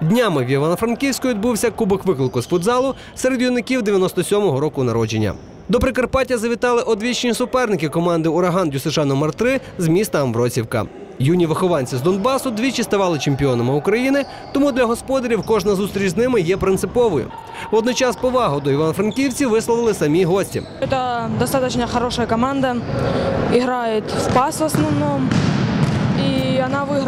Днями в Івано-Франківську відбувся кубок виклику з футзалу серед юнаків 97-го року народження. До Прикарпаття завітали одвічні суперники команди Ураган ДЮСШ номер 3 з міста Амвросівка. Юні вихованці з Донбасу двічі ставали чемпіонами України, тому для господарів кожна зустріч з ними є принциповою. Водночас повагу до івано-франківців висловили самі гості. Это достаточно хорошая команда, играет в пас в основном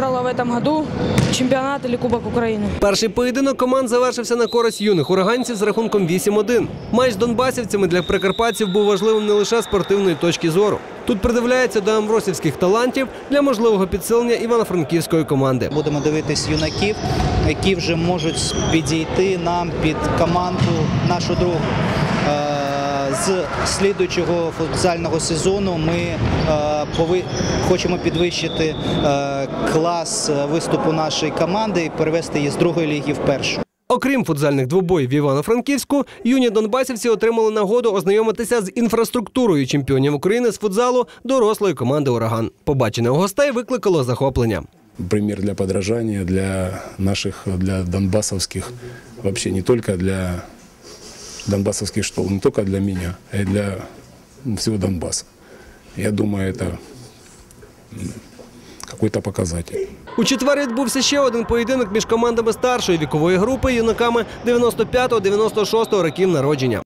И она выиграла в этом году чемпионат или Кубок Украины. Перший поєдинок команд завершився на користь юних ураганців з рахунком 8-1. Матч з донбасівцями для прикарпатців був важливим не лише з спортивної точки зору. Тут придивляється до амвросівських талантів для можливого підсилення івано-франківської команди. Будемо дивитись юнаків, які вже можуть підійти нам під команду нашу другу. з слідуючого футзального сезону ми е, хочемо підвищити е, клас е, виступу нашої команди і перевести її з другої ліги в першу. Окрім футзальних двобоїв Івано-Франківську, юні донбасівці отримали нагоду ознайомитися з інфраструктурою чемпіонів України з футзалу дорослої команди Ураган. Побачене у гостей викликало захоплення. пример для подражания для наших, для донбассовских, вообще не только для донбассовских школ, не только для меня, а и для всего Донбасса. Я думаю, это какой-то показатель. У четвер відбувся ще один поєдинок між командами старшої вікової групи юнаками 95-96 років народження.